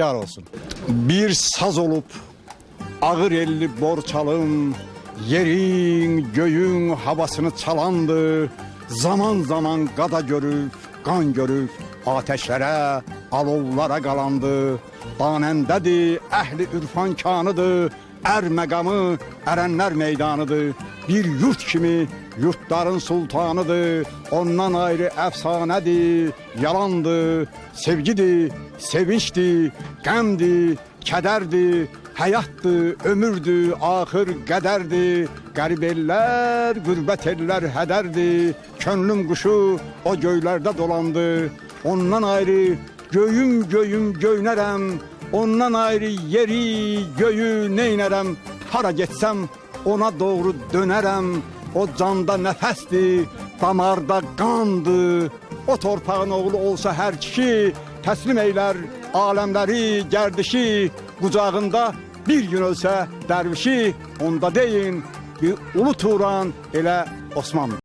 Yar olsun. Bir saz olup ağır elli borçalım yerin göğün havasını çalandı. Zaman zaman gada görüp kan görüp ateşlere alovlara qalandı. Danəndədir, əhli ürfan kanıdır, er məqamı ərənlər meydanıdır. Bir yurt kimi yurtların sultanıdır. Ondan ayrı əfsanədir, yalandır, sevgidir, sevinçdir, qəmdir, kədərdir, həyatdır, ömürdür, axır qədərdir. Qərib ellər, qürbət ellər hədərdir. Könlüm quşu o göylərdə dolandı. Ondan ayrı göyüm göyüm göynərəm. Ondan ayrı yeri, göyü neynərəm? Hara getsəm ona doğru dönərəm. O canda nəfəsdir, damarda qandır. O torpağın oğlu olsa hər kişi təslim eylər aləmləri, gərdişi qucağında bir gün ölsə dərvişi onda deyin bir ulu Turan elə Osmanlı.